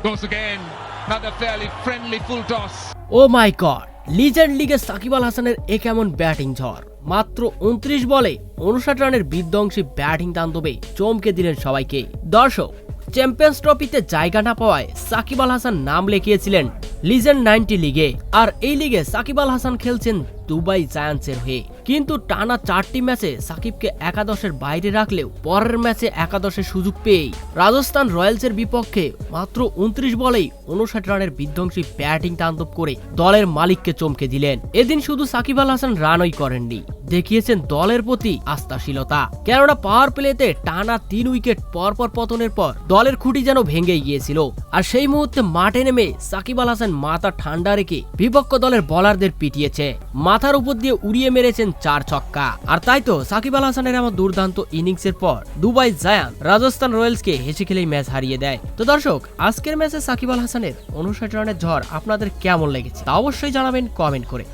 Goes again. Another fairly friendly full toss. Oh my god legend লিগে সাকিব আল হাসানের এ কেমন batting ঝড় মাত্র উনত্রিশ বলে উনষাট রানের বিধ্বংসী ব্যাটিং তাণ্ডবে চমকে দিলেন সবাইকে দর্শক চ্যাম্পিয়ন্স ট্রফিতে জায়গা না পাওয়ায় সাকিব আল হাসান নাম লিখিয়েছিলেন লিজেন্ড নাইনটি লিগে আর এই লিগে সাকিব আল হাসান খেলছেন দুবাই জায়ান্টসের হয়ে। কিন্তু টানা চারটি ম্যাচে সাকিবকে একাদশের বাইরে রাখলেও পরের ম্যাচে একাদশের সুযোগ পেয়েই। রাজস্থান রয়্যালসের বিপক্ষে মাত্র উনত্রিশ বলেই উনষাট রানের বিধ্বংসী ব্যাটিং তাণ্ডব করে দলের মালিককে চমকে দিলেন। এদিন শুধু সাকিব আল হাসান রানই করেননি, দেখিয়েছেন দলের প্রতি আস্থাশীলতা। কেননা পাওয়ার প্লেতে টানা তিন উইকেট পরপর পতনের পর দলের খুঁটি যেন ভেঙে গিয়েছিল। আর সেই মুহূর্তে মাঠে নেমে সাকিব আল হাসান মাথা ঠান্ডা রেখে বিপক্ষ দলের বলারদের পিটিয়েছে। মাথার উপর দিয়ে উড়িয়ে মেরেছেন চার ছক্কা। আর তাই তো সাকিব আল হাসানের এমন দুর্দান্ত ইনিংসের পর দুবাই জায়ান রাজস্থান রয়্যালসকে হেসে খেলেই ম্যাচ হারিয়ে দেয়। তো দর্শক, আজকের ম্যাচে সাকিব আল হাসানের রানের ঝড় আপনাদের কেমন লেগেছে তা অবশ্যই জানাবেন কমেন্ট করে।